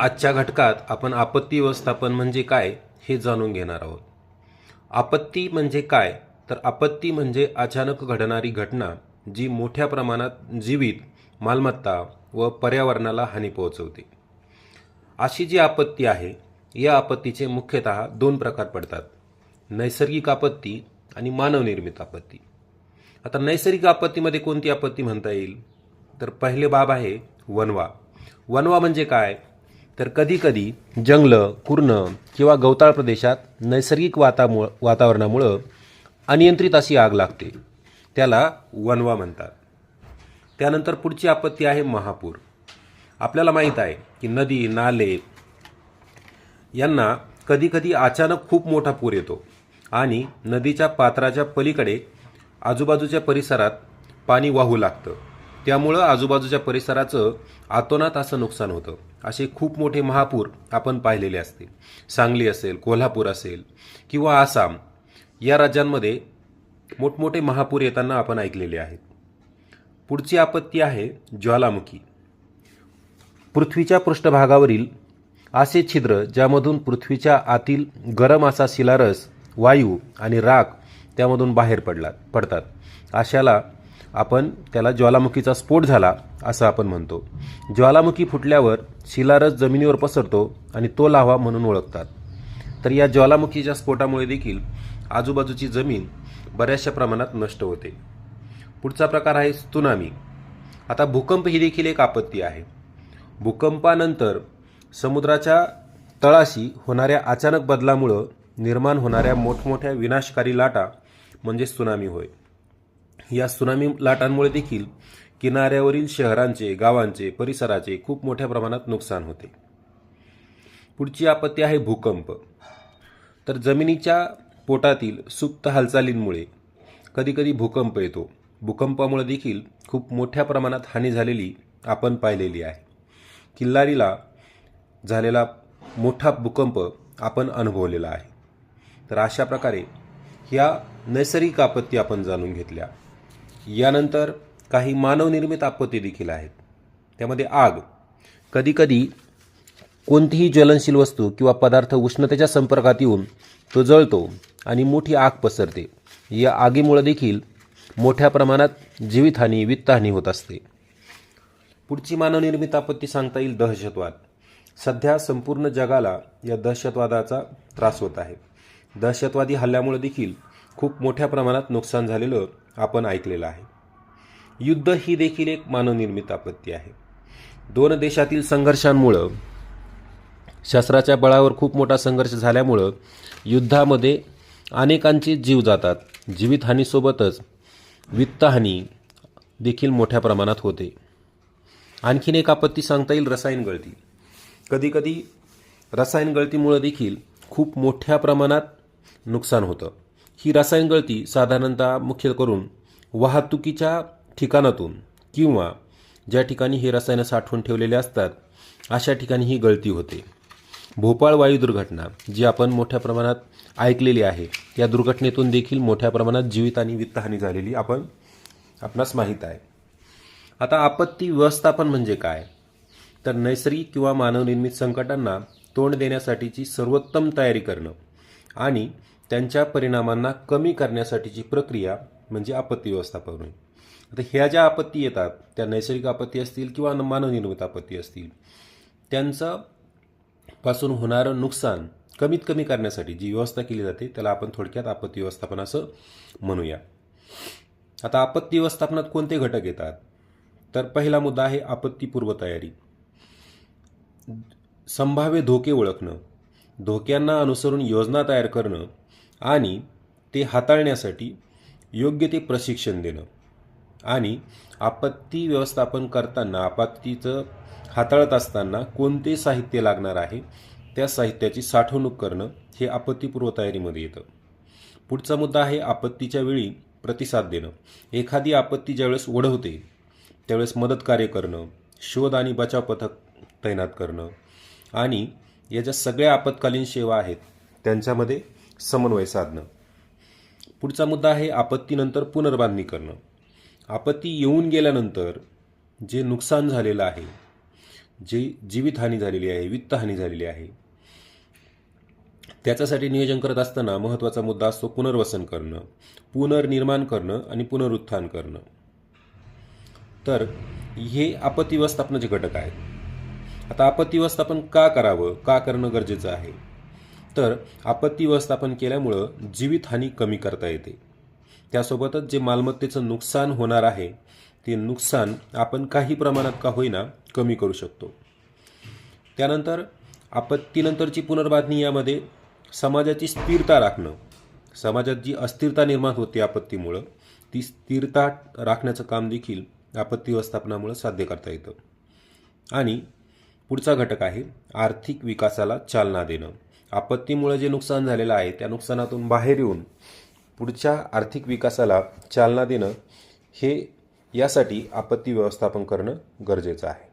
आजच्या घटकात आपण आपत्ती व्यवस्थापन म्हणजे काय हे जाणून घेणार आहोत. आपत्ती म्हणजे काय? तर आपत्ती म्हणजे अचानक घडणारी घटना जी मोठ्या प्रमाणात जीवित मालमत्ता व पर्यावरणाला हानी पोहोचवते. अशी जी आपत्ती आहे या आपत्तीचे मुख्यतः दोन प्रकार पडतात. नैसर्गिक आपत्ती आणि मानवनिर्मित आपत्ती. आता नैसर्गिक आपत्तीमध्ये कोणती आपत्ती म्हणता येईल? तर पहिले बाब आहे वनवा. वनवा म्हणजे काय? तर कधीकधी जंगलं कुर्ण किंवा गवताळ प्रदेशात नैसर्गिक वातामुळं वातावरणामुळं अनियंत्रित अशी आग लागते. त्याला वनवा म्हणतात. त्यानंतर पुढची आपत्ती आहे महापूर. आपल्याला माहीत आहे की नदी नाले यांना कधीकधी अचानक खूप मोठा पूर येतो आणि नदीच्या पात्राच्या पलीकडे आजूबाजूच्या परिसरात पाणी वाहू लागतं. त्यामुळं आजूबाजूच्या परिसराचं आतोनात असं नुकसान होतं. असे खूप मोठे महापूर आपण पाहिलेले असतील. सांगली असेल कोल्हापूर असेल किंवा आसाम या राज्यांमध्ये मोठमोठे महापूर येताना आपण ऐकलेले आहेत. पुढची आपत्ती आहे ज्वालामुखी. पृथ्वीच्या पृष्ठभागावरील असे छिद्र ज्यामधून पृथ्वीच्या आतील गरम असा शिलारस वायू आणि राख त्यामधून बाहेर पडला पडतात. अशाला आपण त्याला ज्वालामुखीचा स्फोट झाला असं आपण म्हणतो. ज्वालामुखी फुटल्यावर शिलारस जमिनीवर पसरतो आणि तो लाव्हा म्हणून ओळखतात. तर या ज्वालामुखीच्या स्फोटामुळे देखील आजूबाजूची जमीन बऱ्याचशा प्रमाणात नष्ट होते. पुढचा प्रकार आहे सुनामी. आता भूकंप ही देखील एक आपत्ती आहे. भूकंपानंतर समुद्राच्या तळाशी होणाऱ्या अचानक बदलामुळं निर्माण होणाऱ्या मोठमोठ्या विनाशकारी लाटा म्हणजे सुनामी होय. या सुनामी लाटांमुळे देखील किनाऱ्यावरील शहरांचे गावांचे परिसराचे खूप मोठ्या प्रमाणात नुकसान होते. पुढची आपत्ती आहे भूकंप. तर जमिनीच्या पोटातील सुप्त हालचालींमुळे कधीकधी भूकंप येतो. भूकंपामुळे देखील खूप मोठ्या प्रमाणात हानी झालेली आपण पाहिलेली आहे. किल्लारीला झालेला मोठा भूकंप आपण अनुभवलेला आहे. तर अशा प्रकारे ह्या नैसर्गिक आपत्ती आपण जाणून घेतल्या. यानंतर काही मानवनिर्मित आपत्ती देखील आहेत. त्यामध्ये आग कधीकधी कोणतीही ज्वलनशील वस्तू किंवा पदार्थ उष्णतेच्या संपर्कात येऊन तो जळतो आणि मोठी आग पसरते. या आगीमुळे देखील मोठ्या प्रमाणात जीवितहानी वित्तहानी होत असते. पुढची मानवनिर्मित आपत्ती सांगता येईल दहशतवाद. सध्या संपूर्ण जगाला या दहशतवादाचा त्रास होत आहे. दहशतवादी हल्ल्यामुळे देखील खूप मोठ्या प्रमाणात नुकसान झालेलं आपण ऐकलेलं आहे. युद्ध ही देखील एक मानवनिर्मित आपत्ती आहे. दोन देशातील संघर्षांमुळं शस्त्राच्या बळावर खूप मोठा संघर्ष झाल्यामुळं युद्धामध्ये अनेकांचे जीव जातात. जीवितहानीसोबतच वित्तहानी देखील मोठ्या प्रमाणात होते. आणखीन एक आपत्ती सांगता येईल रसायन गळती. कधीकधी रसायन गळतीमुळं देखील खूप मोठ्या प्रमाणात नुकसान होतं. ही रसायन गळती साधारणतः मुख्य करून वाहतुकीच्या ठिकाणातून किंवा ज्या ठिकाणी हे रसायनं साठवून ठेवलेले असतात अशा ठिकाणी ही गळती होते. भोपाळ वायू दुर्घटना जी आपण मोठ्या प्रमाणात ऐकलेली आहे या दुर्घटनेतून देखील मोठ्या प्रमाणात जीवित आणि वित्तहानी झालेली आपण आपणास माहीत आहे. आता आपत्ती व्यवस्थापन म्हणजे काय? तर नैसर्गिक किंवा मानवनिर्मित संकटांना तोंड देण्यासाठीची सर्वोत्तम तयारी करणं आणि त्यांच्या परिणामांना कमी करण्यासाठीची प्रक्रिया म्हणजे आपत्ती व्यवस्थापन. होय आता ह्या ज्या आपत्ती येतात त्या नैसर्गिक आपत्ती असतील किंवा मानवनिर्मित आपत्ती असतील त्यांचं पासून होणारं नुकसान कमीत कमी करण्यासाठी जी व्यवस्था केली जाते त्याला आपण थोडक्यात आपत्ती व्यवस्थापन असं म्हणूया. आता आपत्ती व्यवस्थापनात कोणते घटक येतात? तर पहिला मुद्दा आहे आपत्ती पूर्वतयारी. संभाव्य धोके ओळखणं. धोक्यांना अनुसरून योजना तयार करणं. आणि ते हाताळण्यासाठी योग्य ते प्रशिक्षण देणं. आणि आपत्ती व्यवस्थापन करताना आपत्तीचं हाताळत असताना कोणते साहित्य लागणार आहे त्या साहित्याची साठवणूक करणं हे आपत्तीपूर्व तयारीमध्ये येतं. पुढचा मुद्दा आहे आपत्तीच्या वेळी प्रतिसाद देणं. एखादी आपत्ती ज्यावेळेस ओढवते त्यावेळेस मदत कार्य करणं शोध आणि बचाव पथक तैनात करणं. आणि या ज्या सगळ्या आपत्कालीन सेवा आहेत त्यांच्यामध्ये समन्वय साधणं. पुढचा मुद्दा आहे आपत्तीनंतर पुनर्बांधणी करणं. आपत्ती येऊन गेल्यानंतर जे नुकसान झालेलं आहे जी जीवितहानी झालेली आहे वित्तहानी झालेली आहे त्याच्यासाठी नियोजन करत असताना महत्त्वाचा मुद्दा असतो पुनर्वसन करणं पुनर्निर्माण करणं आणि पुनरुत्थान करणं. तर हे आपत्ती व्यवस्थापनाचे घटक आहेत. आता आपत्ती व्यवस्थापन का करावं का करणं गरजेचं आहे? तर आपत्ती व्यवस्थापन केल्यामुळं जीवितहानी कमी करता येते. त्यासोबतच जे मालमत्तेचं नुकसान होणार आहे ते नुकसान आपण काही प्रमाणात का होईना कमी करू शकतो. त्यानंतर आपत्तीनंतरची पुनर्बांधणी यामध्ये समाजाची स्थिरता राखणं समाजात जी अस्थिरता निर्माण होते आपत्तीमुळं ती स्थिरता राखण्याचं काम देखील आपत्ती व्यवस्थापनामुळं साध्य करता येतं. आणि पुढचा घटक आहे आर्थिक विकासाला चालना देणं. आपत्तीमुळे जे नुकसान झालेलं आहे त्या नुकसानातून बाहेर येऊन पुढच्या आर्थिक विकासाला चालना देणं हे यासाठी आपत्ती व्यवस्थापन करणं गरजेचं आहे.